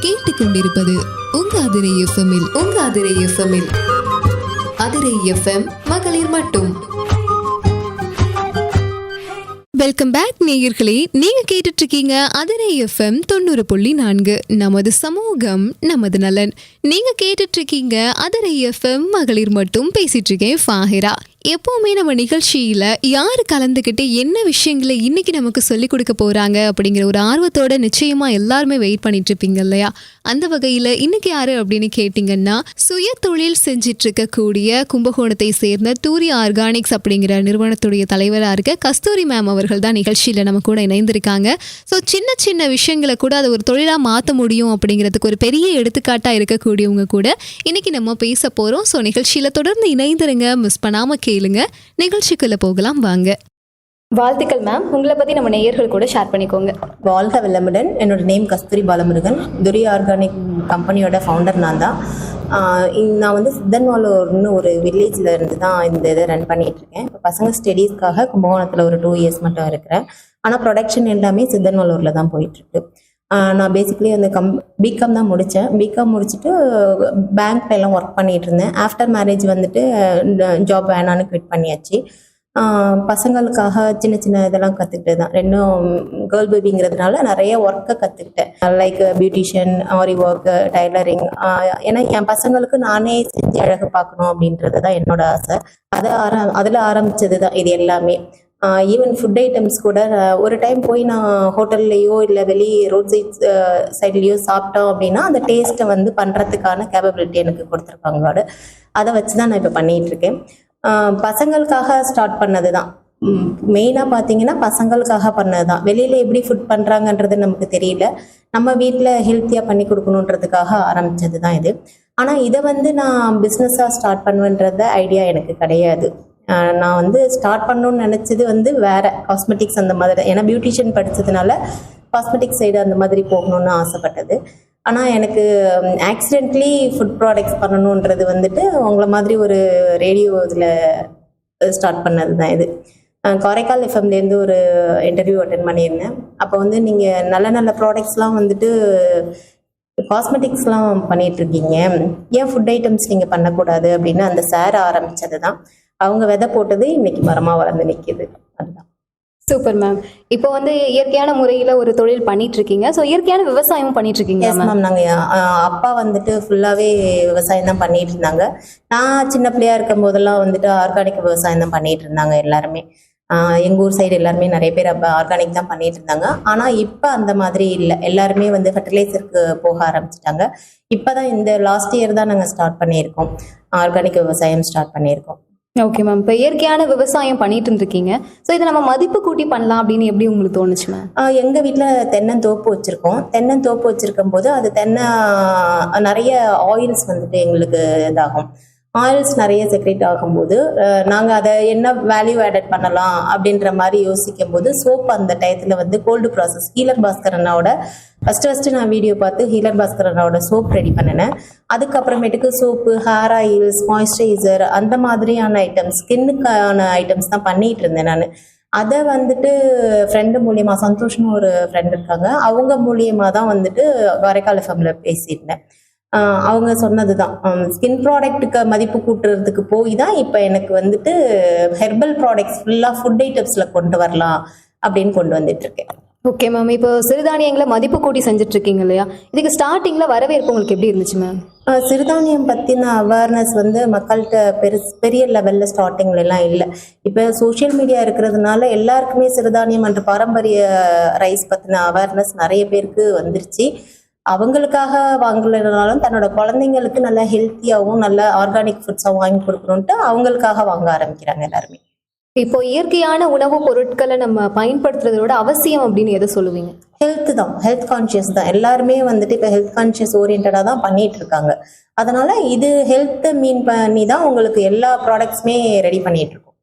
நீங்கள் கேட்டுக்கொண்டிருப்பது உங்க அதிரை எஃப்எம்மில் உங்க அதிரை எஃப்எம்மில் அதிரை எஃப்எம் மகளிர் மட்டும். வெல்கம் பேக் நேயர்களே. நீங்க கேட்டுட்டு இருக்கீங்க அதிரை எஃப்எம் தொண்ணூறு புள்ளி நான்கு. நமது சமூகம் நமது நலன். நீங்க கேட்டுட்டு இருக்கீங்க அதிரை எஃப்எம் மகளிர் மட்டும். பேசிட்டு இருக்கேன் ஃபாஹிரா. எப்போவுமே நம்ம நிகழ்ச்சியில் யார் கலந்துக்கிட்டு என்ன விஷயங்களை இன்னைக்கு நமக்கு சொல்லிக் கொடுக்க போகிறாங்க அப்படிங்கிற ஒரு ஆர்வத்தோட நிச்சயமாக எல்லாருமே வெயிட் பண்ணிட்டு இருப்பீங்க இல்லையா? அந்த வகையில் இன்னைக்கு யார் அப்படின்னு கேட்டிங்கன்னா சுய தொழில் செஞ்சிட்டு இருக்கக்கூடிய கும்பகோணத்தை சேர்ந்த டூரி ஆர்கானிக்ஸ் அப்படிங்கிற நிறுவனத்துடைய தலைவராக இருக்க கஸ்தூரி மேம் அவர்கள் தான் நிகழ்ச்சியில் நம்ம கூட இணைந்திருக்காங்க. ஸோ சின்ன சின்ன விஷயங்களை கூட அதை ஒரு தொழிலாக மாற்ற முடியும் அப்படிங்கிறதுக்கு ஒரு பெரிய எடுத்துக்காட்டாக இருக்கக்கூடியவங்க கூட இன்னைக்கு நம்ம பேச போகிறோம் ஸோ நிகழ்ச்சியில் தொடர்ந்து இணைந்துருங்க. மிஸ் பண்ணாமல் கே கேளுங்க. நிகழ்ச்சிக்குள்ள போகலாம் வாங்க. வாழ்த்துக்கள் மேம் உங்களை பத்தி நம்ம நேயர்கள் கூட ஷேர் பண்ணிக்கோங்க. வாழ்க வெள்ளமுடன் என்னோட நேம் கஸ்தூரி பாலமுருகன். துரி ஆர்கானிக் கம்பெனியோட ஃபவுண்டர் நான் தான். நான் வந்து சித்தன்வாலூர்னு ஒரு வில்லேஜில் இருந்து தான் இந்த இதை ரன் பண்ணிட்டு இருக்கேன். இப்போ பசங்க ஸ்டடீஸ்க்காக கும்பகோணத்தில் ஒரு டூ இயர்ஸ் மட்டும் இருக்கிறேன். ஆனால் ப்ரொடக்ஷன் எல்லாமே சித்தன்வாலூரில் தான் போயிட்டுருக்கு நான் பேசிக்கலி அந்த கம் பிகாம் தான் முடித்தேன் பிகாம் முடிச்சுட்டு பேங்க்ல எல்லாம் ஒர்க் பண்ணிட்டு இருந்தேன். ஆஃப்டர் மேரேஜ் வந்துட்டு ஜாப் வேணான்னு குவிட் பண்ணியாச்சு. பசங்களுக்காக சின்ன சின்ன இதெல்லாம் கற்றுக்கிட்டு தான். ரெண்டும் கேர்ள் பேபிங்கிறதுனால நிறைய ஒர்க்கை கற்றுக்கிட்டேன் like beautician aari work tailoring ஏன்னா என் பசங்களுக்கு நானே செஞ்சு அழகு பார்க்கணும் அப்படின்றது தான் என்னோட ஆசை. அதை ஆரம் அதில் ஆரம்பித்தது தான் இது எல்லாமே. ஈவன் ஃபுட் ஐட்டம்ஸ் கூட ஒரு டைம் போய் நான் ஹோட்டல்லையோ இல்லை வெளியே ரோட் சைட் சைட்லேயோ சாப்பிட்டோம் அப்படின்னா அந்த டேஸ்ட்டை வந்து பண்ணுறதுக்கான கேப்பபிலிட்டி எனக்கு கொடுத்துருக்காங்க அதை வச்சு தான் நான் இப்போ பண்ணிகிட்ருக்கேன் இருக்கேன் பசங்களுக்காக ஸ்டார்ட் பண்ணது தான் மெயினாக பார்த்தீங்கன்னா பசங்களுக்காக பண்ணது தான் வெளியில் எப்படி ஃபுட் பண்ணுறாங்கன்றது நமக்கு தெரியல. நம்ம வீட்டில் ஹெல்த்தியாக பண்ணி கொடுக்கணுன்றதுக்காக ஆரம்பித்தது தான் இது. ஆனால் இதை வந்து நான் பிஸ்னஸாக ஸ்டார்ட் பண்ணுவேன்றத ஐடியா எனக்கு கிடையாது. நான் வந்து ஸ்டார்ட் பண்ணணும்னு நினச்சது வந்து வேற காஸ்மெட்டிக்ஸ் அந்த மாதிரி தான். ஏன்னா பியூட்டிஷியன் படித்ததுனால காஸ்மெட்டிக் சைடு அந்த மாதிரி போகணும்னு ஆசைப்பட்டது. ஆனால் எனக்கு ஆக்சிடென்ட்லி ஃபுட் ப்ராடக்ட்ஸ் பண்ணணுன்றது வந்துட்டு உங்களை மாதிரி ஒரு ரேடியோ இதில் ஸ்டார்ட் பண்ணது தான் இது. காரைக்கால் எஃப்எம்லேருந்து ஒரு இன்டர்வியூ அட்டன் பண்ணியிருந்தேன். அப்போ வந்து நீங்கள் நல்ல நல்ல ப்ராடக்ட்ஸ்லாம் வந்துட்டு காஸ்மெட்டிக்ஸ்லாம் பண்ணிகிட்ருக்கீங்க ஏன் ஃபுட் ஐட்டம்ஸ் நீங்கள் பண்ணக்கூடாது அப்படின்னு அந்த சார் ஆரம்பித்தது தான் அவங்க விதை போட்டது இன்னைக்கு மரமாக வளர்ந்து நிற்கிது அதுதான். சூப்பர் மேம் இப்போ வந்து இயற்கையான முறையில ஒரு தொழில் பண்ணிட்டு இருக்கீங்க ஸோ இயற்கையான விவசாயமும் பண்ணிட்டு இருக்கீங்க மேம் நாங்கள் அப்பா வந்துட்டு ஃபுல்லாகவே விவசாயம் தான் பண்ணிட்டு இருந்தாங்க நான் சின்ன பிள்ளையா இருக்கும் போதெல்லாம் வந்துட்டு ஆர்கானிக் விவசாயம் தான் பண்ணிட்டு இருந்தாங்க எல்லாருமே. ஆஹ் எங்க ஊர் சைடு எல்லாருமே நிறைய பேர் அப்போ ஆர்கானிக் தான் பண்ணிட்டு இருந்தாங்க ஆனால் இப்போ அந்த மாதிரி இல்லை. எல்லாருமே வந்து ஃபர்டிலைசருக்கு போக ஆரம்பிச்சிட்டாங்க. இப்போதான் இந்த லாஸ்ட் இயர் தான் நாங்கள் ஸ்டார்ட் பண்ணியிருக்கோம். ஆர்கானிக் விவசாயம் ஸ்டார்ட் பண்ணியிருக்கோம். ஓகே மேம் இப்போ இயற்கையான விவசாயம் பண்ணிட்டு இருந்திருக்கீங்க. ஸோ இதை நம்ம மதிப்பு கூட்டி பண்ணலாம் அப்படின்னு எப்படி உங்களுக்கு தோணுச்சு மேம் எங்கள் எங்க வீட்ல தென்னந்தோப்பு வச்சிருக்கோம். தென்னந்தோப்பு வச்சிருக்கும் போது அது தென்னை நிறைய ஆயில்ஸ் வந்துட்டு எங்களுக்கு இதாகும். ஆயில்ஸ் நிறைய செக்ரேட் ஆகும்போது நாங்கள் அதை என்ன வேல்யூ ஆடட் பண்ணலாம் அப்படின்ற மாதிரி யோசிக்கும் போது சோப் அந்த டயத்தில் வந்து கோல்டு ப்ராசஸ் ஹீலர் பாஸ்கரனோட ஃபர்ஸ்ட் ஃபர்ஸ்ட் நான் வீடியோ பார்த்து ஹீலர் பாஸ்கரனோட சோப் ரெடி பண்ணினேன். அதுக்கப்புறமேட்டுக்கு சோப்பு ஹேர் ஆயில்ஸ் மாய்ஸ்சரைசர் அந்த மாதிரியான ஐட்டம்ஸ் ஸ்கின்னுக்கான ஐட்டம்ஸ் தான் பண்ணிட்டு இருந்தேன் நான். அதை வந்துட்டு ஃப்ரெண்டு மூலியமா சந்தோஷ்னு ஒரு ஃப்ரெண்ட் இருக்காங்க. அவங்க மூலியமா தான் வந்துட்டு காரைக்கால் எஃப்எம்ல பேசியிருந்தேன். அவங்க சொன்னது தான் ஸ்கின் ப்ராடக்ட்டுக்கு மதிப்பு கூட்டுறதுக்கு போய் தான் இப்போ எனக்கு வந்துட்டு ஹெர்பல் ப்ராடக்ட்ஸ் ஃபுல்லாக ஃபுட் ஐட்டம்ஸில் கொண்டு வரலாம் அப்படின்னு கொண்டு வந்துட்டு இருக்கேன் ஓகே மேம் இப்போ சிறுதானியங்களை மதிப்பு கூட்டி செஞ்சுட்டு இருக்கீங்க இல்லையா? இதுக்கு ஸ்டார்டிங்ல வரவேற்பு உங்களுக்கு எப்படி இருந்துச்சு மேம் சிறுதானியம் பற்றின அவேர்னஸ் வந்து மக்கள்கிட்ட பெருஸ் பெரிய லெவலில் ஸ்டார்டிங்ல எல்லாம் இல்லை. இப்போ சோஷியல் மீடியா இருக்கிறதுனால எல்லாருக்குமே சிறுதானியம் என்ற பாரம்பரிய ரைஸ் பற்றின அவேர்னஸ் நிறைய பேருக்கு வந்துருச்சு. அவங்களுக்காக வாங்கலைனாலும் தன்னோட குழந்தைங்களுக்கு நல்ல ஹெல்த்தியாகவும் நல்ல ஆர்கானிக் ஃபுட்ஸாகவும் வாங்கி கொடுக்கணுன்ட்டு அவங்களுக்காக வாங்க ஆரம்பிக்கிறாங்க எல்லாருமே. இப்போ இயற்கையான உணவுப் பொருட்களை நம்ம பயன்படுத்துறதோட அவசியம் அப்படின்னு எதை சொல்லுவீங்க? ஹெல்த் தான் ஹெல்த் கான்ஷியஸ் தான். எல்லாருமே வந்துட்டு இப்போ ஹெல்த் கான்ஷியஸ் ஓரியன்டாக தான் பண்ணிட்டு இருக்காங்க. அதனால இது ஹெல்த்தை மீன் பண்ணி தான் உங்களுக்கு எல்லா ப்ராடக்ட்ஸுமே ரெடி பண்ணிட்டு இருக்கோம்.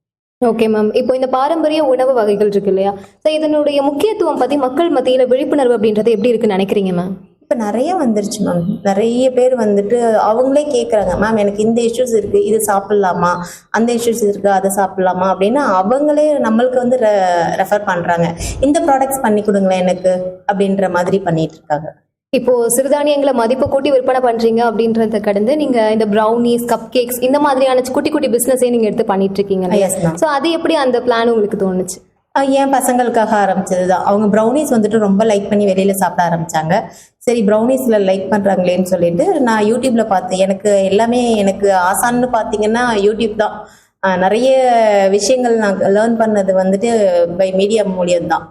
ஓகே மேம் இப்போ இந்த பாரம்பரிய உணவு வகைகள் இருக்கு இல்லையா? ஸோ இதனுடைய முக்கியத்துவம் பத்தி மக்கள் மத்தியில விழிப்புணர்வு அப்படின்றது எப்படி இருக்குன்னு நினைக்கிறீங்க மேம் இப்போ நிறைய வந்துருச்சு மேம் நிறைய பேர் வந்துட்டு அவங்களே கேட்குறாங்க மேம் எனக்கு இந்த இஷ்யூஸ் இருக்கு இது சாப்பிட்லாமா? அந்த இஷ்யூஸ் இருக்கு? அதை சாப்பிட்லாமா? அப்படின்னு அவங்களே நம்மளுக்கு வந்து ரெஃபர் பண்றாங்க. இந்த ப்ராடக்ட்ஸ் பண்ணி கொடுங்களேன் எனக்கு அப்படின்ற மாதிரி பண்ணிட்டு இருக்காங்க. இப்போ சிறுதானியங்களை மதிப்பு கூட்டி விற்பனை பண்றீங்க அப்படின்றத கடந்து நீங்க இந்த ப்ரௌனிஸ் கப் கேக்ஸ் இந்த மாதிரியான குட்டி குட்டி பிசினஸே நீங்க எடுத்து பண்ணிட்டு இருக்கீங்க. ஸோ அது எப்படி அந்த பிளான் உங்களுக்கு தோணுச்சு? என் பசங்களுக்காக ஆரம்பிச்சது தான் அவங்க ப்ரௌனிஸ் வந்துட்டு ரொம்ப லைக் பண்ணி வெளியில சாப்பிட ஆரம்பிச்சாங்க. சரி ப்ரௌனிஸ்ல லைக் பண்றாங்களேன்னு சொல்லிட்டு நான் யூடியூப்ல பார்த்தேன். எனக்கு எல்லாமே எனக்கு ஆசான்னு பார்த்தீங்கன்னா யூடியூப் தான். நிறைய விஷயங்கள் நான் லேர்ன் பண்ணது வந்துட்டு பை மீடியா மூலியம் தான்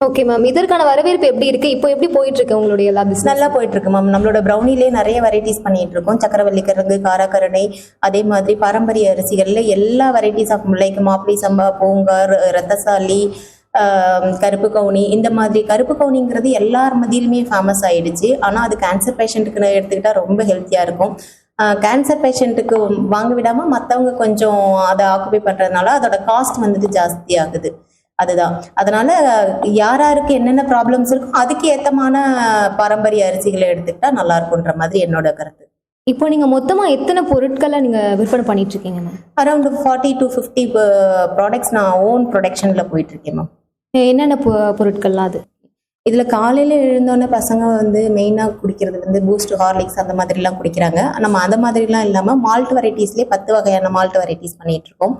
ஓகே மேம் இதற்கான வரவேற்பு எப்படி இருக்கு? இப்போ எப்படி போயிட்டு இருக்கு உங்களுடைய எல்லா பிசினஸ் நல்லா போயிட்டு இருக்கு மேம் நம்மளோட ப்ரௌனிலே நிறைய வெரைட்டிஸ் பண்ணிட்டு இருக்கோம். சக்கரவள்ளி கிழங்கு காரக்கரணை அதே மாதிரி பாரம்பரிய அரிசிகள்ல எல்லா வெரைட்டிஸ் ஆஃப் லைக் மாப்பிளி சம்பா பூங்கார் ரத்தசாலி கருப்பு கவுனி. இந்த மாதிரி கருப்பு கவுனிங்கிறது எல்லார் மதியிலுமே ஃபேமஸ் ஆயிடுச்சு. ஆனால் அது கேன்சர் பேஷண்ட்டுக்கு எடுத்துக்கிட்டா ரொம்ப ஹெல்த்தியா இருக்கும். கேன்சர் பேஷண்ட்டுக்கு வாங்க விடாம மற்றவங்க கொஞ்சம் அதை ஆக்குபை பண்றதுனால அதோட காஸ்ட் வந்துட்டு ஜாஸ்தி ஆகுது. அதுதான். அதனால யார் யாருக்கு என்னென்ன ப்ராப்ளம்ஸ் இருக்கோ அதுக்கு ஏத்தமான பாரம்பரிய அரிசிகளை எடுத்துக்கிட்டா நல்லா இருக்கும்ன்ற மாதிரி என்னோட கருத்து. இப்போ நீங்க மொத்தமா எத்தனை பொருட்களை நீங்க விற்பனை பண்ணிட்டு இருக்கீங்க ma'am around forty to fifty products நான் ஓன் ப்ரொடக்ஷன்ல போயிட்டு இருக்கேன் மேம் என்னென்ன பொ- பொருட்கள்லாம் அது? இதுல காலையில எழுந்தோடனே பசங்க வந்து மெயினா குடிக்கிறது வந்து பூஸ்ட் ஹார்லிக்ஸ் அந்த மாதிரிலாம் குடிக்கிறாங்க. நம்ம அந்த மாதிரிலாம் இல்லாம மால்ட் வெரைட்டிஸ்லேயே பத்து வகையான மால்ட் வெரைட்டிஸ் பண்ணிட்டு இருக்கோம்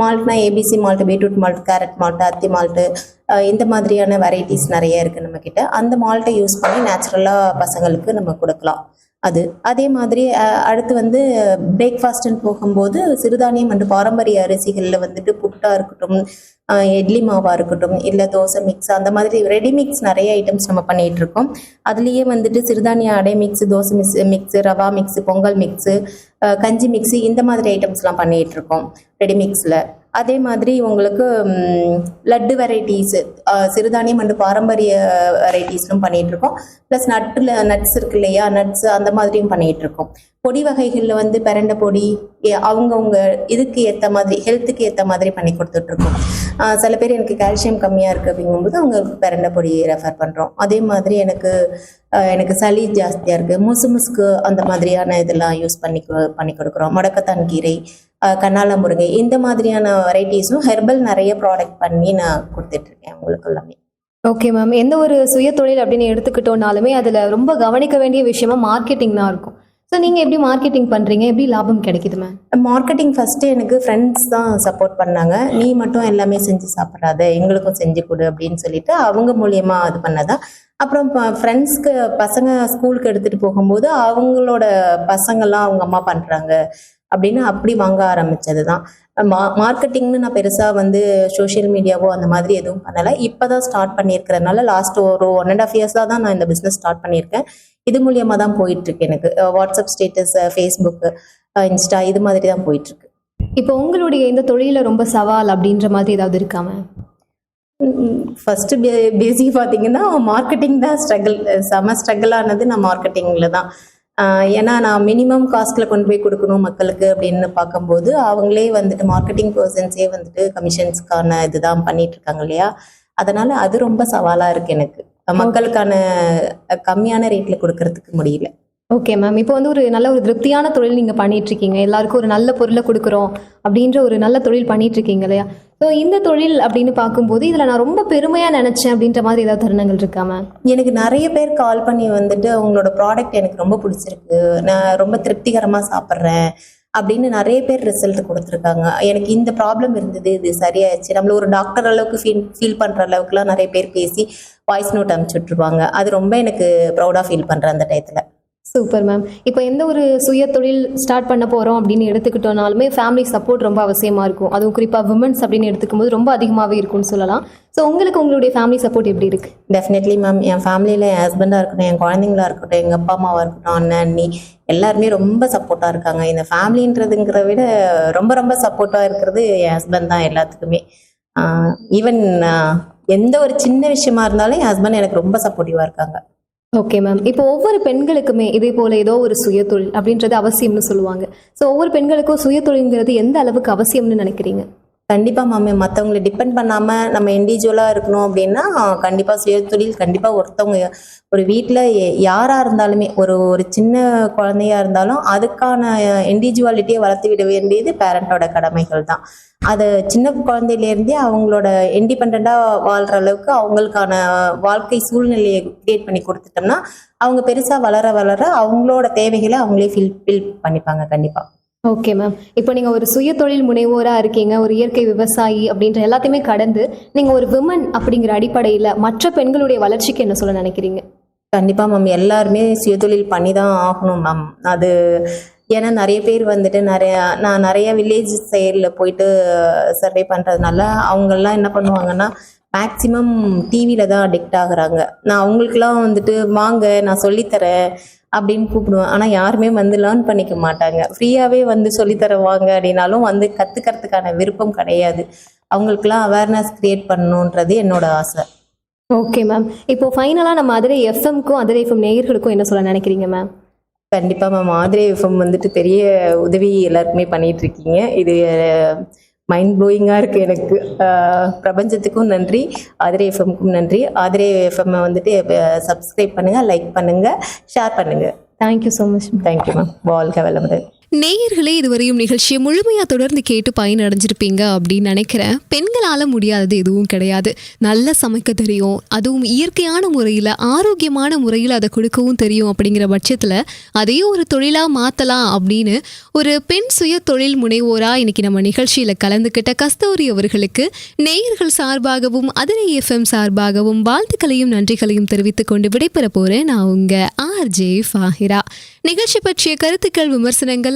மால்ட்னா ABC malt beetroot malt carrot malt அத்தி மால்ட்டு இந்த மாதிரியான வெரைட்டிஸ் நிறைய இருக்கு நம்ம கிட்ட அந்த மால்ட்டை யூஸ் பண்ணி நேச்சுரலா பசங்களுக்கு நம்ம கொடுக்கலாம். அது. அதே மாதிரி அடுத்து வந்து பிரேக்ஃபாஸ்ட்னு போகும்போது சிறுதானியம் மற்றும் பாரம்பரிய அரிசிகளில் வந்துட்டு புட்டா இருக்கட்டும் இட்லி மாவாக இருக்கட்டும் இல்லை தோசை மிக்ஸ் அந்த மாதிரி ரெடி மிக்ஸ் நிறைய ஐட்டம்ஸ் நம்ம பண்ணிட்டு இருக்கோம். அதுலேயே வந்துட்டு சிறுதானிய adai mix dosa mix mix rava mix pongal mix kanji mix இந்த மாதிரி ஐட்டம்ஸ்லாம் பண்ணிட்டு இருக்கோம் ரெடி மிக்ஸில் அதே மாதிரி உங்களுக்கு லட்டு வெரைட்டிஸ் சிறுதானியம் அண்டு பாரம்பரிய வெரைட்டிஸ்லும் பண்ணிட்டு இருக்கோம் ப்ளஸ் நட்டில் நட்ஸ் இருக்கு இல்லையா? நட்ஸ் அந்த மாதிரியும் பண்ணிட்டு இருக்கோம் பொடி வகைகளில் வந்து பிரண்டை பொடி அவங்கவுங்க இதுக்கு ஏற்ற மாதிரி ஹெல்த்துக்கு ஏற்ற மாதிரி பண்ணி கொடுத்துட்ருக்கோம். சில பேர் எனக்கு கால்சியம் கம்மியாக இருக்குது அப்படிங்கும்போது அவங்களுக்கு பிரண்டை பொடி ரெஃபர் பண்ணுறோம் அதே மாதிரி எனக்கு எனக்கு சளி ஜாஸ்தியாக இருக்குது முசு முசுக்கு அந்த மாதிரியான இதெல்லாம் யூஸ் பண்ணி கொ- பண்ணி கொடுக்குறோம். முடக்கத்தான் கீரை கண்ணால முருங்கை இந்த மாதிரியான வெரைட்டிஸும் ஹெர்பல் நிறைய ப்ராடக்ட் பண்ணி நான் கொடுத்துட்ருக்கேன் அவங்களுக்கு எல்லாமே. ஓகே மேம் எந்த ஒரு சுய தொழில் அப்படின்னு எடுத்துக்கிட்டோம்னாலுமே அதில் ரொம்ப கவனிக்க வேண்டிய விஷயமா மார்க்கெட்டிங் தான் இருக்கும். ஸோ நீங்கள் எப்படி மார்க்கெட்டிங் பண்ணுறீங்க எப்படி லாபம் கிடைக்குது மேம் மார்க்கெட்டிங் ஃபஸ்ட்டு எனக்கு ஃப்ரெண்ட்ஸ் தான் சப்போர்ட் பண்ணாங்க. நீ மட்டும் எல்லாமே செஞ்சு சாப்பிட்றாத எங்களுக்கும் செஞ்சு கொடு அப்படின்னு சொல்லிட்டு அவங்க மூலியமாக அது பண்ணதான் அப்புறம் ஃப்ரெண்ட்ஸ்க்கு பசங்க ஸ்கூலுக்கு எடுத்துகிட்டு போகும்போது அவங்களோட பசங்கள்லாம் அவங்க அம்மா பண்ணுறாங்க அப்படின்னு அப்படி வாங்க ஆரம்பித்தது தான் மா மார்க்கெட்டிங்னு நான் பெருசாக வந்து சோஷியல் மீடியாவோ அந்த மாதிரி எதுவும் பண்ணலை. இப்போ தான் ஸ்டார்ட் பண்ணியிருக்கிறதுனால லாஸ்ட் ஒரு ஒன் அண்ட் ஆஃப் இயர்ஸாக தான் நான் இந்த பிஸ்னஸ் ஸ்டார்ட் பண்ணியிருக்கேன். இது மூலியமாக தான் போயிட்டுருக்கு எனக்கு. வாட்ஸ்அப் ஸ்டேட்டஸ் ஃபேஸ்புக்கு இன்ஸ்டா இது மாதிரி தான் போயிட்டுருக்கு. இப்போ உங்களுடைய இந்த தொழில ரொம்ப சவால் அப்படின்ற மாதிரி ஏதாவது இருக்கா மேம். ஃபர்ஸ்ட் பேசிக் பார்த்தீங்கன்னா மார்க்கெட்டிங் தான் ஸ்ட்ரகிள் செம ஸ்ட்ரகிள் ஆனது நான் மார்க்கெட்டிங்கில் தான். ஏன்னா நான் மினிமம் காஸ்ட்டில் கொண்டு போய் கொடுக்கணும் மக்களுக்கு அப்படின்னு பார்க்கும்போது அவங்களே வந்துட்டு மார்க்கெட்டிங் பர்சன்ஸே வந்துட்டு கமிஷன்ஸ்க்கான இதுதான் பண்ணிட்டு இருக்காங்க இல்லையா? அதனால அது ரொம்ப சவாலாக இருக்கு எனக்கு. மக்களுக்கான கம்மியான ரேட்டில் கொடுக்கறதுக்கு முடியல. ஓகே மேம் இப்போ வந்து ஒரு நல்ல ஒரு திருப்தியான தொழில் நீங்க பண்ணிட்டு இருக்கீங்க எல்லாருக்கும் ஒரு நல்ல பொருளை கொடுக்குறோம் அப்படின்ற ஒரு நல்ல தொழில் பண்ணிட்டு இருக்கீங்க இல்லையா? ஸோ இந்த தொழில் அப்படின்னு பார்க்கும்போது இதுல நான் ரொம்ப பெருமையா நினைச்சேன் அப்படின்ற மாதிரி ஏதாவது தருணங்கள் இருக்கா மேம் எனக்கு நிறைய பேர் கால் பண்ணி வந்துட்டு உங்களோட ப்ராடக்ட் எனக்கு ரொம்ப பிடிச்சிருக்கு. நான் ரொம்ப திருப்திகரமாக சாப்பிட்றேன். அப்படின்னு நிறைய பேர் ரிசல்ட் கொடுத்துருக்காங்க. எனக்கு இந்த ப்ராப்ளம் இருந்தது இது சரியாயிடுச்சு. நம்மள ஒரு டாக்டர் அளவுக்கு ஃபீல் ஃபீல் பண்ணுற அளவுக்குலாம் நிறைய பேர் பேசி வாய்ஸ் நோட் அனுப்பிச்சு விட்ருவாங்க அது ரொம்ப எனக்கு ப்ரௌடாக ஃபீல் பண்ணுறேன் அந்த டயத்தில். சூப்பர் மேம் இப்போ எந்த ஒரு சுய தொழில் ஸ்டார்ட் பண்ண போறோம் அப்படின்னு எடுத்துக்கிட்டோம்னாலுமே ஃபேமிலி சப்போர்ட் ரொம்ப அவசியமா இருக்கும். அதுவும் குறிப்பா விமன்ஸ் அப்படின்னு எடுத்துக்கும் போது ரொம்ப அதிகமாகவே இருக்கும்னு சொல்லலாம். ஸோ உங்களுக்கு உங்களுடைய ஃபேமிலி சப்போர்ட் எப்படி இருக்கு? டெஃபினெட்லி மேம் என் ஃபேமிலியில் என் ஹஸ்பண்டாக இருக்கட்டும் என் குழந்தைங்களா இருக்கட்டும் எங்கள் அப்பா அம்மாவாக இருக்கட்டும் அண்ணன் அண்ணி எல்லாருமே ரொம்ப சப்போர்ட்டாக இருக்காங்க. இந்த ஃபேமிலின்றதுங்கிற விட ரொம்ப ரொம்ப சப்போர்ட்டாக இருக்கிறது என் ஹஸ்பண்ட் தான் எல்லாத்துக்குமே. ஈவன் எந்த ஒரு சின்ன விஷயமா இருந்தாலும் என் ஹஸ்பண்ட் எனக்கு ரொம்ப சப்போர்ட்டிவாக இருக்காங்க. ஓகே மேம் இப்போ ஒவ்வொரு பெண்களுக்குமே இதே போல ஏதோ ஒரு சுயதொழில் அப்படின்றது அவசியம்னு சொல்லுவாங்க. ஸோ ஒவ்வொரு பெண்களுக்கும் சுயதொழில்ங்கிறது எந்த அளவுக்கு அவசியம்னு நினைக்கிறீங்க? கண்டிப்பா மாமி மற்றவங்களை டிபெண்ட் பண்ணாம நம்ம இண்டிவிஜுவலா இருக்கணும் அப்படின்னா கண்டிப்பா சுயத்தொழில் கண்டிப்பா ஒருத்தவங்க ஒரு வீட்டில் யாரா இருந்தாலுமே ஒரு ஒரு சின்ன குழந்தையா இருந்தாலும் அதுக்கான இண்டிவிஜுவாலிட்டியை வளர்த்து விட வேண்டியது பேரண்டோட கடமைகள் தான். அது சின்ன குழந்தையிலேருந்தே அவங்களோட இண்டிபெண்ட்டாக வாழ்ற அளவுக்கு அவங்களுக்கான வாழ்க்கை சூழ்நிலையை கிரியேட் பண்ணி கொடுத்துட்டோம்னா அவங்க பெருசா வளர வளர அவங்களோட தேவைகளை அவங்களே ஃபில் ஃபில் பண்ணிப்பாங்க கண்டிப்பா. ஓகே மேம் இப்போ நீங்கள் ஒரு சுய தொழில் முனைவோராக இருக்கீங்க ஒரு இயற்கை விவசாயி அப்படின்ற எல்லாத்தையுமே கடந்து நீங்கள் ஒரு விமன் அப்படிங்கிற அடிப்படையில் மற்ற பெண்களுடைய வளர்ச்சிக்கு என்ன சொல்ல நினைக்கிறீங்க? கண்டிப்பா மேம் எல்லாருமே சுயதொழில் பண்ணி தான் ஆகணும் மேம் அது ஏன்னா நிறைய பேர் வந்துட்டு நிறைய நான் நிறைய வில்லேஜ் சைடில் போயிட்டு சர்வே பண்ணுறதுனால அவங்கெல்லாம் என்ன பண்ணுவாங்கன்னா மேக்ஸிமம் டிவியில் தான் அடிக்ட் ஆகுறாங்க. நான் அவங்களுக்குலாம் வந்துட்டு வாங்க நான் சொல்லித்தரேன். அப்படின்னு கூப்பிடுவேன். ஆனால் யாருமே வந்து லேர்ன் பண்ணிக்க மாட்டாங்க. ஃப்ரீயாகவே வந்து சொல்லித்தர வாங்க அப்படின்னாலும் வந்து கற்றுக்கிறதுக்கான விருப்பம் கிடையாது. அவங்களுக்குலாம் அவேர்னஸ் க்ரியேட் பண்ணணுன்றது என்னோட ஆசை. ஓகே மேம் இப்போ ஃபைனலாக நம்ம அதிரை எஃப்எம்க்கும் அதிரை எஃப்எம் நேயர்களுக்கும் என்ன சொல்ல நினைக்கிறீங்க மேம் கண்டிப்பாக மேம் ஆதிரை எஃப்எம் வந்துட்டு பெரிய உதவி எல்லாருக்குமே பண்ணிட்டு இருக்கீங்க. இது மைண்ட் ப்ளோயிங்காக இருக்குது எனக்கு. பிரபஞ்சத்துக்கும் நன்றி. ஆதிரை எஃப்எம்க்கும் நன்றி. ஆதிரை எஃப்எம்மை வந்துட்டு சப்ஸ்கிரைப் பண்ணுங்கள் லைக் பண்ணுங்கள் ஷேர் பண்ணுங்கள் thank you so much thank you ma'am வாழ்க வளமுடன். நேயர்களே இதுவரையும் நிகழ்ச்சியை முழுமையாக தொடர்ந்து கேட்டு பயனடைஞ்சிருப்பீங்க அப்படின்னு நினைக்கிறேன். பெண்களால் முடியாதது எதுவும் கிடையாது. நல்லா சமைக்க தெரியும். அதுவும் இயற்கையான முறையில் ஆரோக்கியமான முறையில் அதை கொடுக்கவும் தெரியும் அப்படிங்கிற பட்சத்தில் அதையும் ஒரு தொழிலாக மாற்றலாம் அப்படின்னு ஒரு பெண் சுய தொழில் முனைவோரா இன்னைக்கு நம்ம நிகழ்ச்சியில் கலந்துக்கிட்ட கஸ்தூரி அவர்களுக்கு நேயர்கள் சார்பாகவும் அதிரை எஃப்எம் சார்பாகவும் வாழ்த்துக்களையும் நன்றிகளையும் தெரிவித்துக் கொண்டு விடைபெற போகிறேன் நான் உங்கள் ஆர்ஜே ஃபாஹிரா. நிகழ்ச்சி பற்றிய கருத்துக்கள் விமர்சனங்கள்